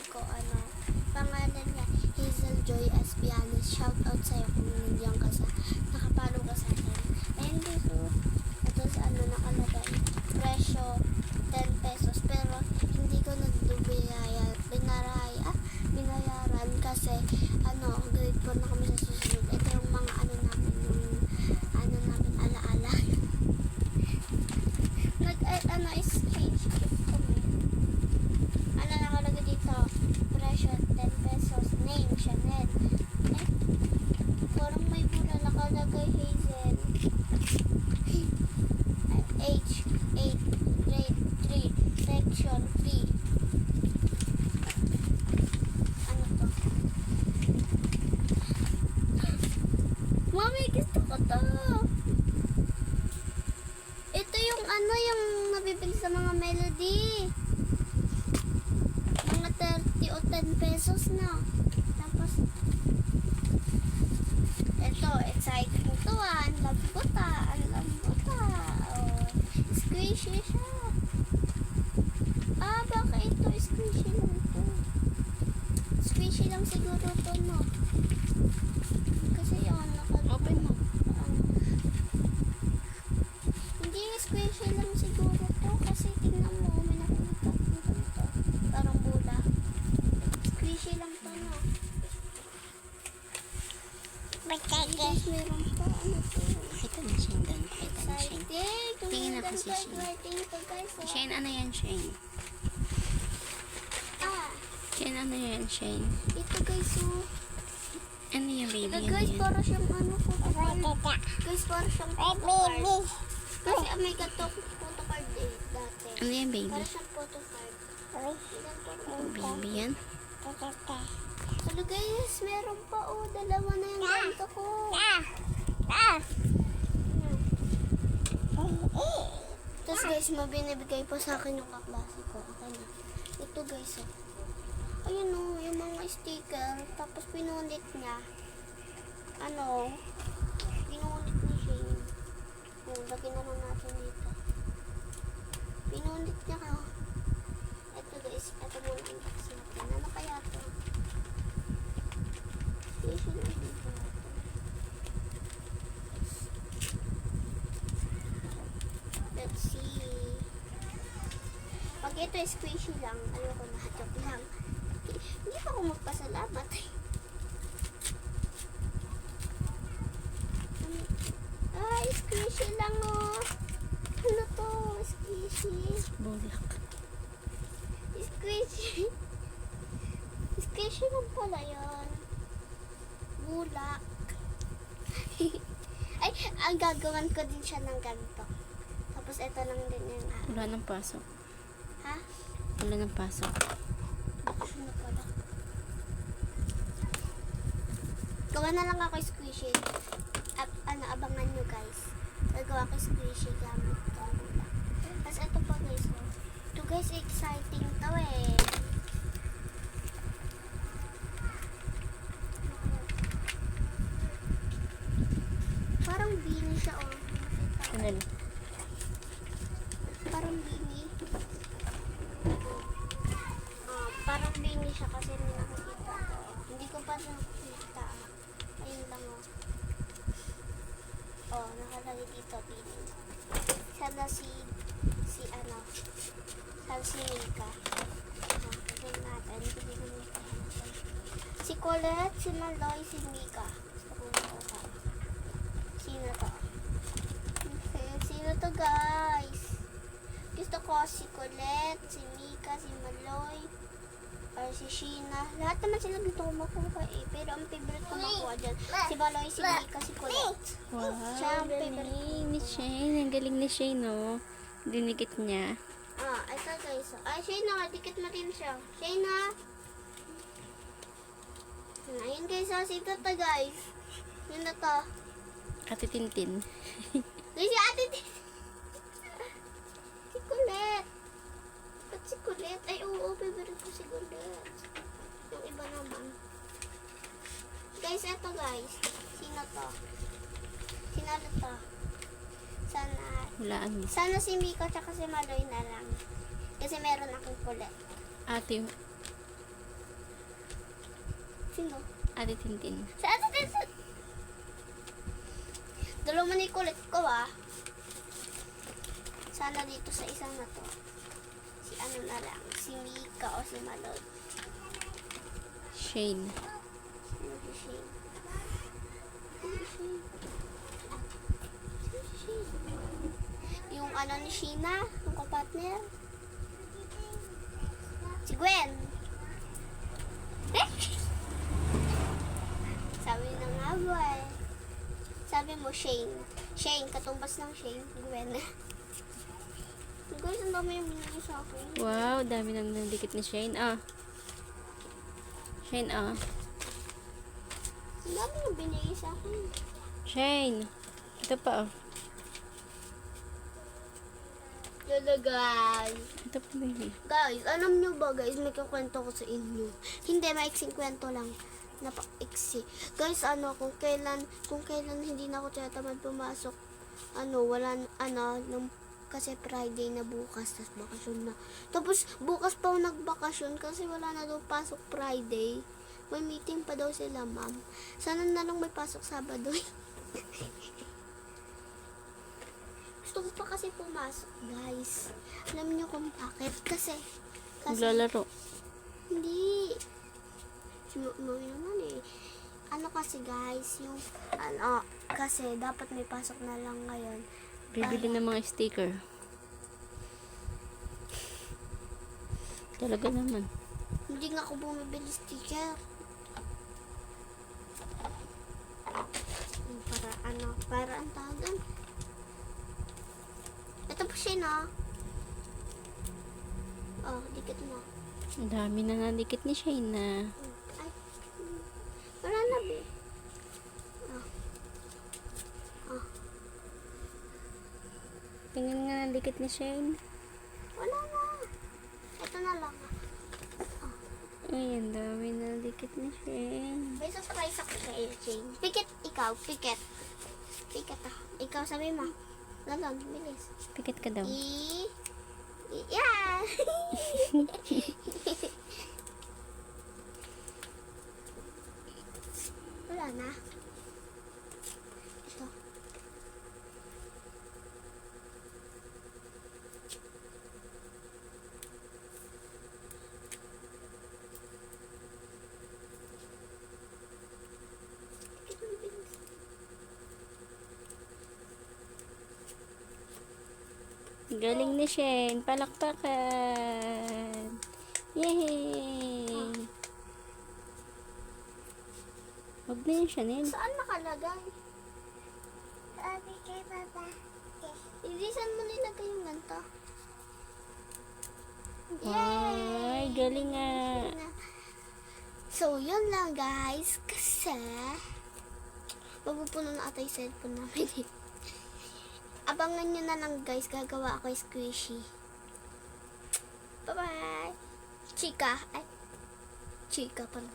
kaklase ko, ano, pangalan niya, Hazel Joy Espianes. Shout out sa'yo kung nandiyan ka sa, nakapalo ka sa akin. Ayun dito, ito sa ano nakalagay, presyo, 10 pesos. Pero, melody. Mga 30 o 10 pesos na. Tapos, ito, exciting to ah. Ang lambuta, ang lambuta. Oh, squishy siya. Ah, baka ito, squishy lang to. Squishy lang siguro to, no? Kasi yung naka... Open mo. Ano, hindi, squishy lang siguro to. Kasi tingnan mo, may nakikita ko ganito. Parang bula. Squishy lang to, no? Guys, meron pa. Ano mo Shane doon. Pakita mo Shane. Tingin ako si Shane. guys. oh. Shane, ano yan, Shane? Ah, Shane, ano yan, Shane? ito guys, oh. Ano yan, baby? Ito Ano guys, yan? para siyang ano, photocard. Guys, para siyang photocard. Kasi ah, may gatong photocard eh, dati. Ano yan, baby? Para siyang photocard. Ilan po? Baby yan? Hello guys, meron pa oh, dalawa na yung ganito ko. Tapos guys, mabinibigay pa sa akin yung kaklase ko. Ito. Ito guys, oh. Ayun oh, yung mga sticker. Tapos pinunit niya. Ano? Pinunit ni Shane. Oh, lagyan na lang natin dito. Pinunit niya ka. Ito guys, ito muna ang box natin. Ano kaya to? Station na dito natin. Let's see. Pag ito squishy lang, ayoko na, joke lang. Hindi pa ako magpasalamat. Ay, squishy lang oh. Ano to? Squishy. Bulak. Squishy. Squishy lang pala yun. Bulak. Ay, ang gagawan ko din siya ng ganito. Tapos ito lang din yung. Wala nang pasok. Wala nang pasok. Gawa na lang ako squishy. Ab ano, abangan nyo guys. Gagawa ko squishy gamit ko. Tapos ito pa guys. Oh. Ito guys, exciting to eh. Parang beanie siya oh. Nakita ko. Ano? Parang bini. Ah, parang bini siya kasi may nakikita. Hindi ko pa nakikita. Ayun lang oh. Oh, nakalagay dito bini. Sana si si ano sana si Mika. Ah, tignan natin. Hindi ko natin. Si Colette, si Maloy, si Mika. Gusto ko makuha. Sino to? Okay, sino to guys? Gusto ko si Colette, si Mika, si Maloy, or si Sheena. Lahat naman sila gusto ko makuha eh. Pero ang favorite ko makuha dyan, si Maloy, si Mika, si Colette. Wow, Siya ang favorite galing ni Shane. Ang galing ni Shane, no? Dinikit niya. Ah, ito guys. Ay, Sheena, dikit mo din siya. Sheena! Ayun guys, ah, si Tata guys. Yun na to. Ate Tintin. Guys, si ate din. si Colette. Colette? Ay, oo, favorite ko si Colette. Yung iba naman. Guys, eto guys. Sino to? Sino na to? Sana, Hulaan mo. sana si Miko tsaka si Maloy na lang. Kasi meron akong Colette. Ate, Sino? Ate Tintin. Sa ate Tintin. Dalawa man kulit ko ah. Sana dito sa isang na to. Ano na lang. Si Mika o si Malod. Shane. Sino si Shane? Sino si Shane? Sino si Shane? Yung ano ni Sheena, yung kapatner. Si Gwen. Eh! Sabi na nga ba eh. Sabi mo Shane. Shane, katumbas ng Shane. Gwen. Guys, ang dami yung binigay sa akin. Wow, dami nang nandikit ni Shane. Ah. Shane, ah. Ang dami yung binigay sa akin. Shane. Ito pa, oh. Lolo guys. Ito pa, baby. Guys, alam nyo ba guys, may kukwento ko sa inyo. Hindi, maiksing kwento lang. Napaiksi. Guys, ano, kung kailan, kung kailan hindi na ako tinatamad pumasok, ano, wala, ano, nung, kasi Friday na bukas, tapos bakasyon na. Tapos, bukas pa ako nagbakasyon kasi wala na daw pasok Friday. May meeting pa daw sila, ma'am. Sana na lang may pasok Sabado. Gusto ko pa kasi pumasok, guys. Alam niyo kung bakit? Kasi, kasi, Maglalaro. hindi. Sinunoy naman eh. Ano kasi guys, yung, ano, kasi dapat may pasok na lang ngayon. Bibili ng mga sticker. Talaga naman. Hindi nga ako bumibili sticker. Para ano, para ang tagan. Ito po siya na. Oh, dikit mo. Ang dami na nandikit ni Shane na. Ay, hmm. wala na be. Ah. Ah, Nandikit ni Shane. wala na. Ito na lang. Ay, ang dami na nandikit ni Shane. May surprise ako kay Jane. Pikit, ikaw, pikit. Pikit ah. Ikaw, sabi mo. Lalon, bilis. Pikit ka daw. I- yeah! Wala na. Ito. Ito, bilis. Galing ni Shane. Palakpakan. Yay! Huwag na yun, Chanel. Saan nakalagay? Sabi kay Papa. Hindi, saan mo nilagay yung ganito? Ay, galing nga. So, yun lang guys. Kasi, mapupuno na ata yung cellphone namin. eh. Abangan nyo na lang guys. Gagawa ako squishy. Bye-bye! Chika. Ay, chika pala.